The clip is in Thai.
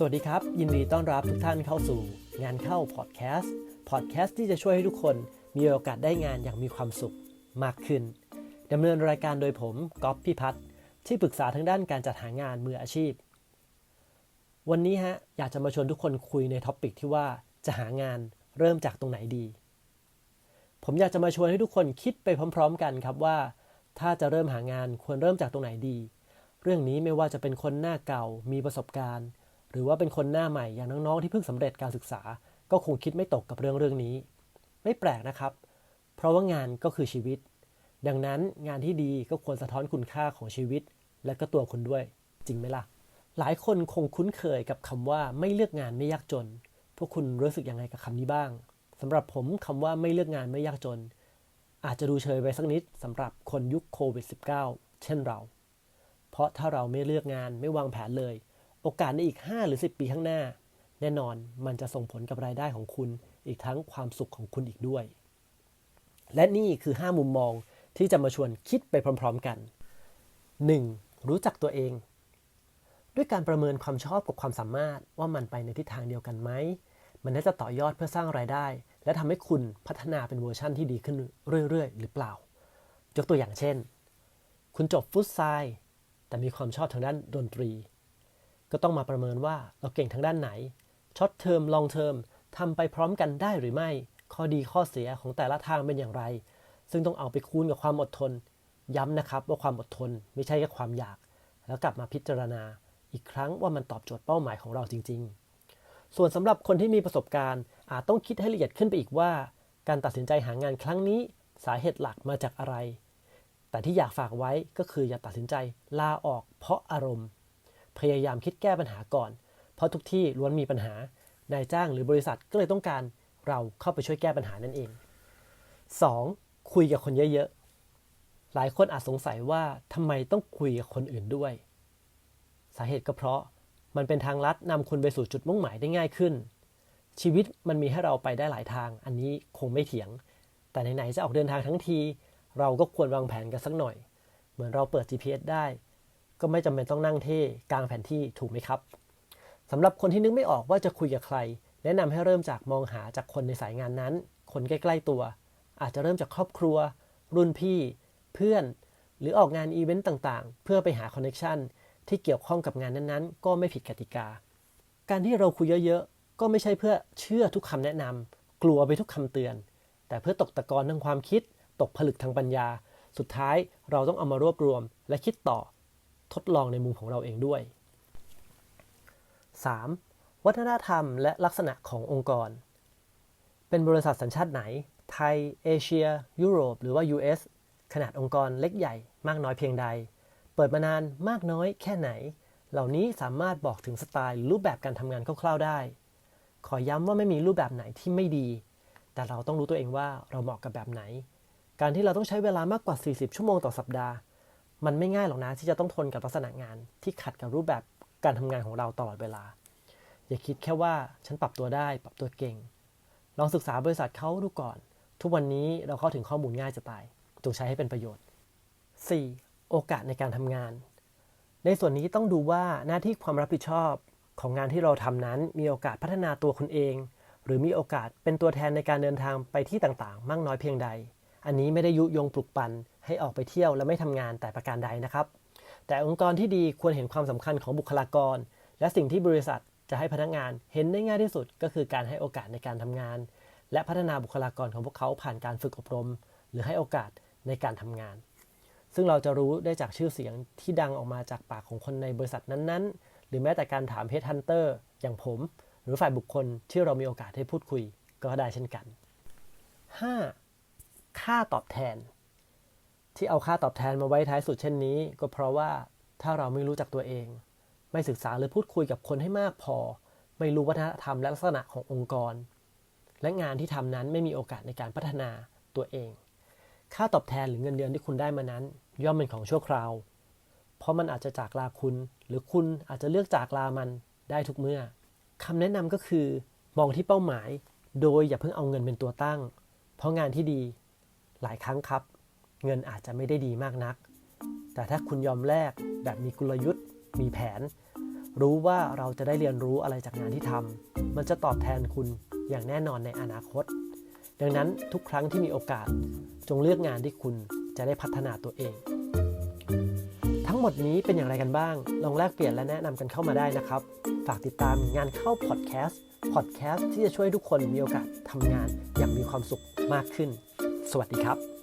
สวัสดีครับ ยินดีต้อนรับทุกท่านเข้าสู่งานเข้าพอดแคสต์พอดแคสต์ที่จะช่วยให้ทุกคนมีโอกาสได้งานอย่างมีความสุขมากขึ้นดำเนินรายการโดยผมก๊อฟพิพัฒน์ที่ปรึกษาทางด้านการจัดหางานมืออาชีพ วันนี้ฮะอยากจะมาชวนทุกคนคุยในท็อปิกที่ว่าจะหางานเริ่มจากตรงไหนดี ผมอยากจะมาชวนให้ทุกคนคิดไปพร้อม ๆ กันครับว่า ถ้าจะเริ่มหางานควรเริ่มจากตรงไหนดี เรื่องนี้ไม่ว่าจะเป็นคนหน้าเก่ามีประสบการณ์ หรือว่าเป็นคนหน้าใหม่อย่างน้องๆที่เพิ่งสำเร็จการศึกษา ก็คงคิดไม่ตกกับเรื่องเรื่องนี้ ไม่แปลกนะครับ เพราะว่างานก็คือชีวิต ดังนั้นงานที่ดีก็ควรสะท้อนคุณค่าของชีวิต และก็ตัวคุณด้วย จริงไหมล่ะ หลายคนคงคุ้นเคยกับคำว่าไม่เลือกงานไม่ยากจน พวกคุณรู้สึกยังไงกับคำนี้บ้างสำหรับผมคำว่าไม่เลือกงานไม่ยากจน อาจจะดูเชยไปสักนิดสำหรับคนยุคโควิด -19 เช่นเรา เพราะถ้าเราไม่เลือกงานไม่วางแผนเลย โอกาสในอีก 5 หรือ 10 ปีข้างหน้า แน่นอนมันจะส่งผลกับรายได้ของคุณ อีกทั้งความสุขของคุณอีกด้วย และนี่คือ 5 มุมมองที่จะมาชวนคิดไปพร้อม ๆกัน 1. รู้จักตัวเอง ด้วยการประเมินความชอบกับความสามารถว่ามันไปในทิศทางเดียวกันไหม มันน่าจะต่อยอดเพื่อสร้างรายได้ และทำให้คุณพัฒนาเป็นเวอร์ชั่นที่ดีขึ้นเรื่อยๆ หรือเปล่า ยกตัวอย่างเช่น คุณจบฟุตไซด์แต่มีความชอบทางด้านดนตรี ก็ต้องมาประเมินว่าเราเก่งทางด้านไหนช็อตเทอมลองเทอมทำไปพร้อมกันได้หรือไม่ ข้อดีข้อเสียของแต่ละทางเป็นอย่างไร ซึ่งต้องเอาไปคูณกับความอดทน ย้ำนะครับว่าความอดทนไม่ใช่แค่ความอยาก แล้วกลับมาพิจารณาอีกครั้งว่ามันตอบโจทย์เป้าหมายของเราจริง ๆ ส่วนสำหรับคนที่มีประสบการณ์ อาจต้องคิดให้ละเอียดขึ้นไปอีกว่า การตัดสินใจหางานครั้งนี้ สาเหตุหลักมาจากอะไร แต่ที่อยากฝากไว้ก็คืออย่าตัดสินใจลาออกเพราะอารมณ์ พยายามคิดแก้ปัญหาก่อน เพราะทุกที่ล้วนมีปัญหานายจ้างหรือบริษัทก็เลยต้องการเราเข้าไปช่วยแก้ปัญหานั่นเอง 2. คุยกับคนเยอะๆ หลายคนอาจสงสัยว่าทำไมต้องคุยกับคนอื่นด้วย สาเหตุก็เพราะมันเป็นทางลัดนำคุณไปสู่จุดมุ่งหมายได้ง่ายขึ้น ชีวิตมันมีให้เราไปได้หลายทาง อันนี้คงไม่เถียง แต่ไหนๆจะออกเดินทางทั้งที เราก็ควรวางแผนกันสักหน่อย เหมือนเราเปิด GPS ได้ ก็ไม่จำเป็นต้องนั่งเท่กลางแผนที่ถูกไหมครับสำหรับคนที่นึกไม่ออกว่าจะคุยกับใคร แนะนำให้เริ่มจากมองหาจากคนในสายงานนั้น คนใกล้ๆตัว อาจจะเริ่มจากครอบครัว รุ่นพี่ เพื่อน หรือออกงานอีเวนต์ต่างๆ เพื่อไปหาคอนเน t ชันที่เกี่ยวข้องกับงานนั้นๆ ก็ไม่ผิดกติกา การที่เราคุยเยอะๆ ก็ไม่ใช่เพื่อเชื่อทุกคำแนะนำกลัวไปทุกคำเตือน แต่เพื่อตกตะกอนทางความคิด ตกผลึกทางปัญญา สุดท้ายเราต้องเอามารวบรวม และคิดต่อ ทดลองในมุมของเราเองด้วย 3. วัฒนธรรมและลักษณะขององค์กร เป็นบริษัทสัญชาติไหน ไทย เอเชีย ยุโรป หรือว่า US ขนาดองค์กรเล็กใหญ่มากน้อยเพียงใด เปิดมานานมากน้อยแค่ไหน เหล่านี้สามารถบอกถึงสไตล์รูปแบบการทำงานคร่าวๆได้ ขอย้ำว่าไม่มีรูปแบบไหนที่ไม่ดี แต่เราต้องรู้ตัวเองว่าเราเหมาะกับแบบไหน การที่เราต้องใช้เวลามากกว่า 40 ชั่วโมงต่อสัปดาห์ มันไม่ง่ายหรอกนะที่จะต้องทนกับลักษณะงานที่ขัดกับรูปแบบการทำงานของเราตลอดเวลา อย่าคิดแค่ว่าฉันปรับตัวได้ ปรับตัวเก่ง ลองศึกษาบริษัทเขาดูก่อน ทุกวันนี้เราเข้าถึงข้อมูลง่ายจะตาย จงใช้ให้เป็นประโยชน์ 4. โอกาสในการทำงาน ในส่วนนี้ต้องดูว่าหน้าที่ความรับผิดชอบของงานที่เราทำนั้นมีโอกาสพัฒนาตัวคุณเอง หรือมีโอกาสเป็นตัวแทนในการเดินทางไปที่ต่างๆ มากน้อยเพียงใด อันนี้ไม่ได้ยุยงปลุกปั่น ให้ออกไปเที่ยวและไม่ทำงานแต่ประการใดนะครับ แต่องค์กรที่ดีควรเห็นความสำคัญของบุคลากร และสิ่งที่บริษัทจะให้พนักงานเห็นได้ง่ายที่สุดก็คือการให้โอกาสในการทำงาน และพัฒนาบุคลากรของพวกเขาผ่านการฝึกอบรม หรือให้โอกาสในการทำงาน ซึ่งเราจะรู้ได้จากชื่อเสียงที่ดังออกมาจากปากของคนในบริษัทนั้นๆ หรือแม้แต่การถามเฮดฮันเตอร์อย่างผม หรือฝ่ายบุคคลที่เรามีโอกาสให้พูดคุยก็ได้เช่นกัน 5. ค่าตอบแทน ที่เอาค่าตอบแทนมาไว้ท้ายสุดเช่นนี้ ก็เพราะว่าถ้าเราไม่รู้จักตัวเอง ไม่ศึกษาหรือพูดคุยกับคนให้มากพอ ไม่รู้วัฒนธรรมและลักษณะขององค์กร และงานที่ทำนั้นไม่มีโอกาสในการพัฒนาตัวเอง ค่าตอบแทนหรือเงินเดือนที่คุณได้มานั้น ย่อมเป็นของชั่วคราว เพราะมันอาจจะจากลาคุณ หรือคุณอาจจะเลือกจากลามันได้ทุกเมื่อคำแนะนำก็คือ มองที่เป้าหมาย โดยอย่าเพิ่งเอาเงินเป็นตัวตั้ง เพราะงานที่ดี หลายครั้งครับ เงินอาจจะไม่ได้ดีมากนัก แต่ถ้าคุณยอมแลกแบบมีกลยุทธ์ มีแผน รู้ว่าเราจะได้เรียนรู้อะไรจากงานที่ทำมันจะตอบแทนคุณอย่างแน่นอนในอนาคต ดังนั้นทุกครั้งที่มีโอกาสจงเลือกงานที่คุณจะได้พัฒนาตัวเอง ทั้งหมดนี้เป็นอย่างไรกันบ้าง ลองแลกเปลี่ยนและแนะนำกันเข้ามาได้นะครับ ฝากติดตามงานเข้าพอดแคสต์พอดแคสต์ที่จะช่วยทุกคนมีโอกาสทำงานอย่างมีความสุขมากขึ้น สวัสดีครับ